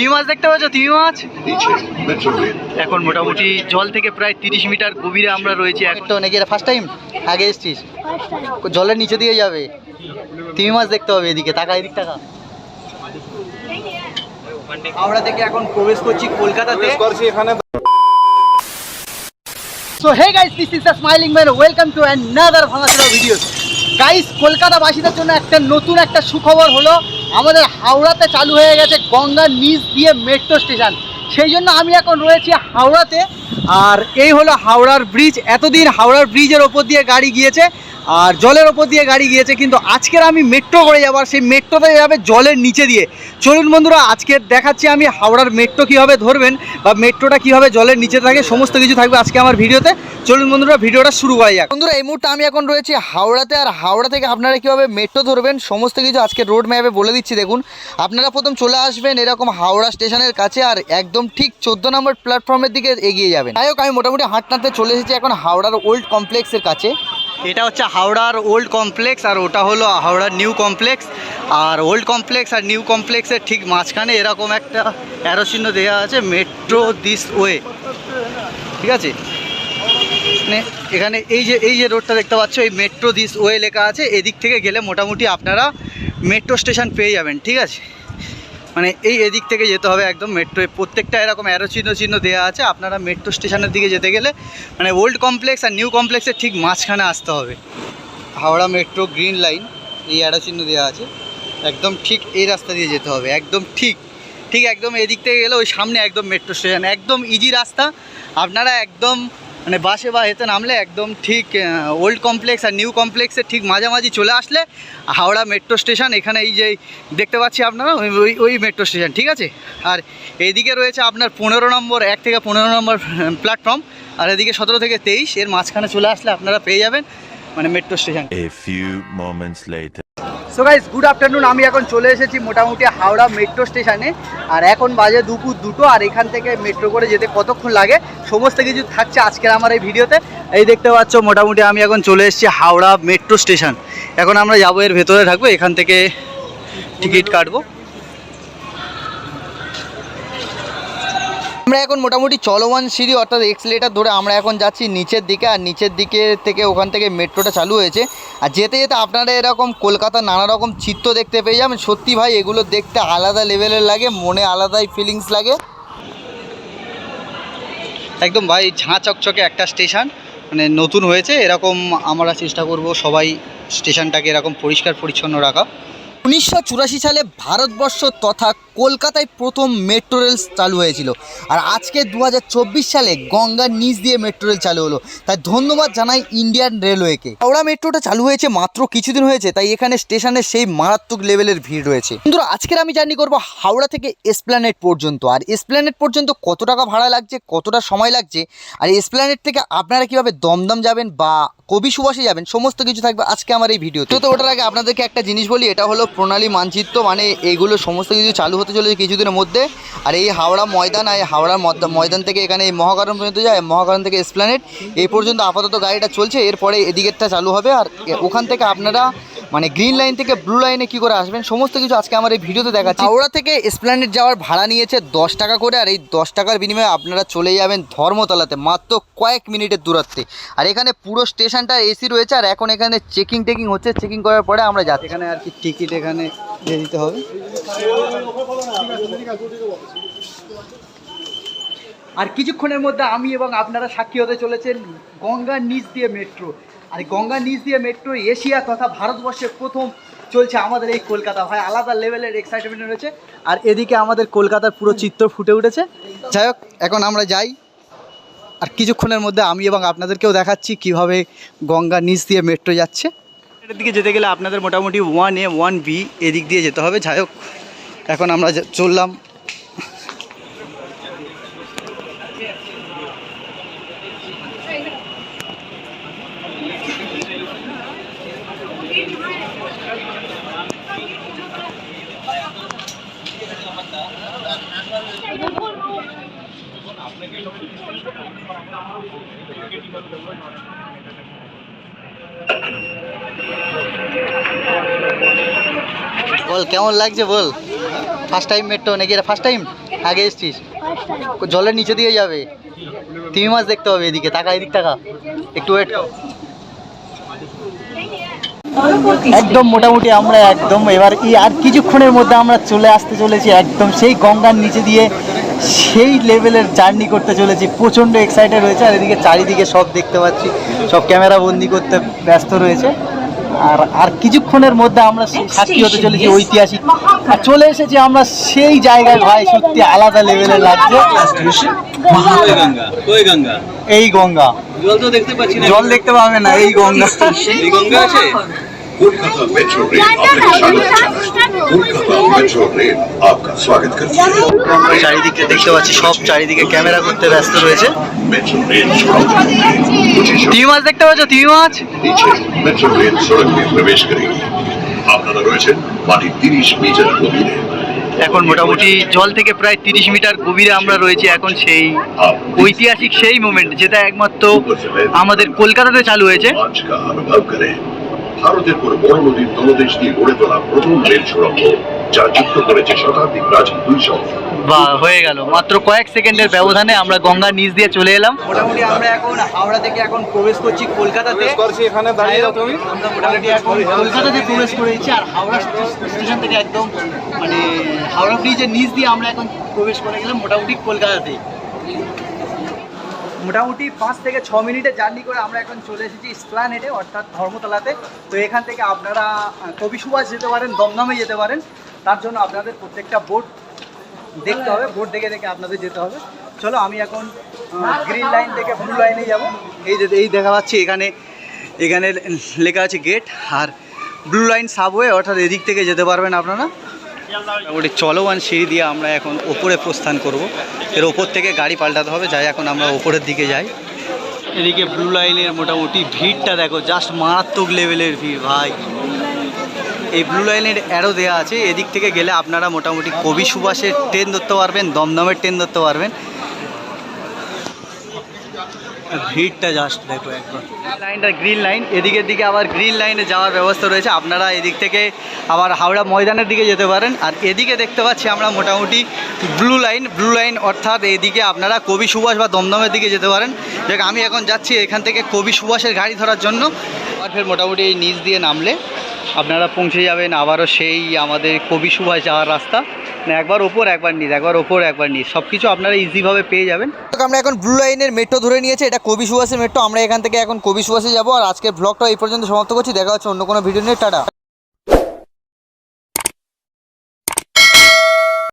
তিমি মাছ দেখতে পাচ্ছ? তিমি মাছ? এখন মোটামুটি জল থেকে প্রায় তিরিশ মিটার গভীরে আমরা রয়েছি একটা নাকি এটা ফার্স্ট টাইম আগে এসছিস। জলের নিচে দিয়ে যাবে। তিমি মাছ দেখতে হবে এদিকে টাকা এদিক টাকা আমরা থেকে এখন প্রবেশ করছি কলকাতাতে। So hey guys this is the smiling man welcome to another ভাঙাচোরা ভিডিও গাইস কলকাতাবাসীদের জন্য একটা নতুন একটা সুখবর হলো। আমাদের হাওড়াতে চালু হয়ে গেছে গঙ্গার নিচ দিয়ে মেট্রো স্টেশন সেই জন্য আমি এখন রয়েছি হাওড়াতে। আর এই হলো হাওড়ার ব্রিজ এতদিন হাওড়ার ব্রিজের ওপর দিয়ে গাড়ি গিয়েছে। আর জলের ওপর দিয়ে গাড়ি গিয়েছে, কিন্তু আজকের আমি মেট্রো করে যাব আর সেই মেট্রোতে যাবে জলের নিচে দিয়ে। চলুন বন্ধুরা, আজকে দেখাচ্ছি আমি হাওড়ার মেট্রো কীভাবে ধরবেন বা মেট্রোটা কীভাবে জলের নিচে থাকে, সমস্ত কিছু থাকবে আজকে আমার ভিডিওতে। চলুন বন্ধুরা, ভিডিওটা শুরু করা যাক। বন্ধুরা, এই মুহূর্তে আমি এখন রয়েছি হাওড়াতে আর হাওড়া থেকে আপনারা কীভাবে মেট্রো ধরবেন, সমস্ত কিছু আজকে রোড ম্যাপে বলে দিচ্ছি। দেখুন, আপনারা প্রথম চলে আসবেন এরকম হাওড়া স্টেশনের কাছে আর একদম ঠিক চোদ্দ নম্বর প্ল্যাটফর্মের দিকে এগিয়ে যাবেন। যাই হোক, আমি মোটামুটি হাঁটনাতে চলে এসেছি এখন হাওড়ার ওল্ড কমপ্লেক্সের কাছে। এটা হচ্ছে হাওড়ার ওল্ড কমপ্লেক্স আর ওটা হলো হাওড়ার নিউ কমপ্লেক্স। আর ওল্ড কমপ্লেক্স আর নিউ কমপ্লেক্সের ঠিক মাঝখানে এরকম একটা চিহ্ন দেওয়া আছে মেট্রো দিস ওয়ে। ঠিক আছে? মানে এখানে এই যে এই যে রোডটা দেখতে পাচ্ছ, এই মেট্রো দিস ওয়ে লেখা আছে। এদিক থেকে গেলে মোটামুটি আপনারা মেট্রো স্টেশন পেয়ে যাবেন। ঠিক আছে? মানে এই এদিক থেকে যেতে হবে একদম মেট্রো প্রত্যেকটা এরকম অ্যারো চিহ্ন চিহ্ন দেওয়া আছে, আপনারা মেট্রো স্টেশনের দিকে যেতে গেলে মানে ওল্ড কমপ্লেক্স আর নিউ কমপ্লেক্সের ঠিক মাঝখানে আসতে হবে। হাওড়া মেট্রো গ্রিন লাইন এই অ্যারো চিহ্ন দেওয়া আছে। একদম ঠিক এই রাস্তা দিয়ে যেতে হবে, একদম ঠিক। ঠিক একদম এদিক থেকে গেলে ওই সামনে একদম মেট্রো স্টেশন একদম ইজি রাস্তা। আপনারা একদম মানে বাসে বা এতে নামলে একদম ঠিক ওল্ড কমপ্লেক্স আর নিউ কমপ্লেক্সের ঠিক মাঝামাঝি চলে আসলে হাওড়া মেট্রো স্টেশন এখানে এই যে দেখতে পাচ্ছি আপনারা, ওই, ওই- মেট্রো স্টেশন ঠিক আছে? আর এইদিকে রয়েছে আপনার পনেরো নম্বর, এক থেকে পনেরো নম্বর প্ল্যাটফর্ম আর এদিকে সতেরো থেকে তেইশ, এর মাঝখানে চলে আসলে আপনারা পেয়ে যাবেন মানে metro station so guys good afternoon আমি এখন চলে এসেছি মোটামুটি হাওড়া মেট্রো স্টেশনে আর এখন বাজে দুপুর দুটো, আর এখান থেকে মেট্রো করে যেতে কতক্ষণ লাগে, সমস্ত কিছু থাকছে আজকের আমার এই ভিডিওতে এই দেখতে পাচ্ছ, মোটামুটি আমি এখন চলে এসেছি হাওড়া মেট্রো স্টেশন এখন আমরা যাব, এর ভেতরে থাকব এখান থেকে টিকিট কাটবো। আমরা এখন মোটামুটি চলমান সিঁড়ি, অর্থাৎ এক্সিলেটার ধরে আমরা এখন যাচ্ছি নিচের দিকে, আর নিচের দিকে থেকে ওখান থেকে মেট্রোটা চালু হয়েছে। আর যেতে যেতে আপনারা এরকম কলকাতার নানা রকম চিত্র দেখতে পেয়ে যাবেন। সত্যি ভাই, এগুলো দেখতে আলাদা লেভেলের লাগে, মনে আলাদাই ফিলিংস লাগে। একদম ভাই, ঝাঁ চকচকে একটা স্টেশন মানে নতুন হয়েছে, এরকম আমরা চেষ্টা করব সবাই স্টেশনটাকে এরকম পরিষ্কার পরিচ্ছন্ন রাখা। উনিশশো চুরাশি সালে ভারতবর্ষ তথা কলকাতায় প্রথম মেট্রো রেল চালু হয়েছিল। আর আজকে দু হাজার চব্বিশ সালে গঙ্গার নিচ দিয়ে মেট্রো রেল চালু হলো। তাই ধন্যবাদ জানাই ইন্ডিয়ান রেলওয়েকে। হাওড়া মেট্রোটা চালু হয়েছে মাত্র কিছুদিন হয়েছে, তাই এখানে স্টেশনে সেই মারাত্মক লেভেলের ভিড় রয়েছে। বন্ধুরা, আজকের আমি জার্নি করব হাওড়া থেকে এসপ্ল্যানেট পর্যন্ত। আর এসপ্ল্যানেট পর্যন্ত কত টাকা ভাড়া লাগছে, কতটা সময় লাগছে, আর এসপ্ল্যানেট থেকে আপনারা কীভাবে দমদম যাবেন বা কবি সুবাসে যাবেন, সমস্ত কিছু থাকবে আজকে আমার এই ভিডিও তো। তো ওটার আগে আপনাদেরকে একটা জিনিস বলি, এটা হলো প্রণালী মানচিত্র মানে এগুলো সমস্ত কিছু চালু হতে চলেছে কিছুদিনের মধ্যে। আর এই হাওড়া ময়দান আর হাওড়া ময়দান থেকে এখানে এই মহাকারণ পর্যন্ত যায় মহাকারণ থেকে এসপ্ল্যানেট এই পর্যন্ত আপাতত গাড়িটা চলছে, এরপরে এদিকেরটা চালু হবে। আর ওখান থেকে আপনারা মানে গ্রিন লাইন থেকে ব্লু লাইনে কি করে আসবেন? সমস্ত কিছু আজকে আমার এই ভিডিওতে দেখাচ্ছি। হাওড়া থেকে এসপ্ল্যানেট যাওয়ার ভাড়া নিয়েছে দশ টাকা করে আর এই দশ টাকার বিনিময়ে আপনারা চলে যাবেন ধর্মতলাতে মাত্র কয়েক মিনিটের দূরত্বে। আর এখানে পুরো স্টেশনটা এসি রয়েছে আর এখন এখানে চেকিং টেকিং হচ্ছে। চেকিং করার পরে আমরা যাচ্ছি। এখানে আর কি টিকিট এখানে দিয়ে দিতে হবে। আর কিছুক্ষণের মধ্যে আমি এবং আপনারা সাক্ষী হতে চলেছেন গঙ্গার নিচ দিয়ে মেট্রো আর গঙ্গা নিচ দিয়ে মেট্রো এশিয়া তথা ভারতবর্ষে প্রথম চলছে আমাদের এই কলকাতা। ভাই, আলাদা লেভেলের এক্সাইটমেন্ট রয়েছে। আর এদিকে আমাদের কলকাতার পুরো চিত্র ফুটে উঠেছে। যাই হোক, এখন আমরা যাই। আর কিছুক্ষণের মধ্যে আমি এবং আপনাদেরকেও দেখাচ্ছি কীভাবে গঙ্গা নিচ দিয়ে মেট্রো যাচ্ছে। এটার দিকে যেতে গেলে আপনাদের মোটামুটি ওয়ান এ ওয়ান বি এদিক দিয়ে যেতে হবে। যাই হোক, এখন আমরা চললাম। বল, কেমন লাগছে বল? ফার্স্ট টাইম মেট্রো নাকি এটা ফার্স্ট টাইম আগে এসছিস? জলের নিচে দিয়ে যাবে। তিমি মাছ দেখতে হবে এদিকে টাকা এদিক টাকা একটু ওয়েট একদম মোটামুটি আমরা একদম এবার আর কিছুক্ষণের মধ্যে আমরা চলে আসতে চলেছি একদম সেই গঙ্গার নিচে দিয়ে সেই লেভেলের জার্নি করতে চলেছি। প্রচণ্ড এক্সাইটেড হয়েছে আর এদিকে চারিদিকে সব দেখতে পাচ্ছি। সব ক্যামেরা বন্দি করতে ব্যস্ত রয়েছে। আর আর কিছুক্ষণের মধ্যে আমরা সাক্ষী হতে চলেছি ঐতিহাসিক। আর চলে এসেছি আমরা সেই জায়গায় ভাই সত্যি আলাদা লেভেলের লাগছে। এই গঙ্গা। জল তো দেখতে পাচ্ছি জল দেখতে পাবে না এই গঙ্গা। এই গঙ্গা আছে? চারিদিকে দেখতে পাচ্ছি, সব চারিদিকে ক্যামেরা করতে ব্যস্ত রয়েছে। টিভি মাছ দেখতে পাচ্ছ? টিভি মাছ? মেট্রো রেল সড়কে প্রবেশ করে আপনারা রয়েছেন মাটির তিরিশ মিটার গভীরে এখন মোটামুটি জল থেকে প্রায় তিরিশ মিটার গভীরে আমরা রয়েছি এখন সেই ঐতিহাসিক সেই মোমেন্ট যেটা একমাত্র আমাদের কলকাতাতে চালু হয়েছে। ভারতের কোন বড় নদীর তলদেশ দিয়ে গড়ে তোলা প্রথম রেল সুড়ঙ্গ যা যুক্ত করেছে শতাব্দী প্রাচীন দুই শহর বা হয়ে গেল। মাত্র কয়েক সেকেন্ডের ব্যবধানে আমরা গঙ্গার নিচ দিয়ে চলে এলাম। মোটামুটি আমরা এখন হাওড়া থেকে এখন প্রবেশ করছি কলকাতাতে। করছি এখানে দাঁড়িয়ে যাও তুমি। আমরা মোটামুটি এখন কলকাতাতে প্রবেশ করেছি আর হাওড়া স্টেশন থেকে একদম মানে হাওড়া ব্রিজের নিচ দিয়ে আমরা এখন প্রবেশ করে গেলাম মোটামুটি কলকাতাতে। মোটামুটি পাঁচ থেকে ছ মিনিটের জার্নি করে আমরা এখন চলে এসেছি স্প্লানেটে অর্থাৎ ধর্মতলাতে। তো এখান থেকে আপনারা কবি সুভাষ যেতে পারেন, দমদমে যেতে পারেন। তার জন্য আপনাদের প্রত্যেকটা বোর্ড দেখতে হবে, বোর্ড দেখে দেখে আপনাদের যেতে হবে। চলো, আমি এখন গ্রিন লাইন থেকে ব্লু লাইনে যাব। এই যে, এই দেখা পাচ্ছি এখানে এখানে লেখা আছে গেট, আর ব্লু লাইন সাবওয়ে, অর্থাৎ এদিক থেকে যেতে পারবেন আপনারা। মোটামুটি চলমান সিঁড়ি দিয়ে আমরা এখন ওপরে প্রস্থান করব। এর ওপর থেকে গাড়ি পাল্টাতে হবে, যাই এখন আমরা ওপরের দিকে যাই। এদিকে ব্লু লাইনের মোটামুটি ভিড়টা দেখো জাস্ট মারাত্মক লেভেলের ভিড়, ভাই। এই ব্লু লাইনের অ্যারো দেওয়া আছে, এদিক থেকে গেলে আপনারা মোটামুটি কবি সুভাষের ট্রেন ধরতে পারবেন, দমদমের ট্রেন ধরতে পারবেন। ভিড়টা জাস্ট দেখো একবার। লাইনটা গ্রিন লাইন এদিকের দিকে আবার গ্রিন লাইনে যাওয়ার ব্যবস্থা রয়েছে। আপনারা এদিক থেকে আবার হাওড়া ময়দানের দিকে যেতে পারেন। আর এদিকে দেখতে পাচ্ছি আমরা মোটামুটি ব্লু লাইন ব্লু লাইন অর্থাৎ এদিকে আপনারা কবি সুভাষ বা দমদমের দিকে যেতে পারেন। দেখ আমি এখন যাচ্ছি এখান থেকে কবি সুভাষের গাড়ি ধরার জন্য। আর ফের মোটামুটি এই নিচ দিয়ে নামলে আপনারা পৌঁছে যাবেন। আবারও সেই আমাদের কবি সুভাষ যাওয়ার রাস্তা। মানে একবার ওপর, একবার নিচ, একবার ওপর, একবার নিচ। সব কিছু আপনারা ইজিভাবে পেয়ে যাবেন। আমরা এখন ব্লু লাইনের মেট্রো ধরে নিয়েছি, এটা কবি সুভাষের মেট্রো আমরা এখান থেকে এখন কবি সুভাষে যাব, আর আজকের ব্লগটা এই পর্যন্ত সমাপ্ত করছি। দেখা হচ্ছে অন্য কোনো ভিডিও নিয়ে। টাটা।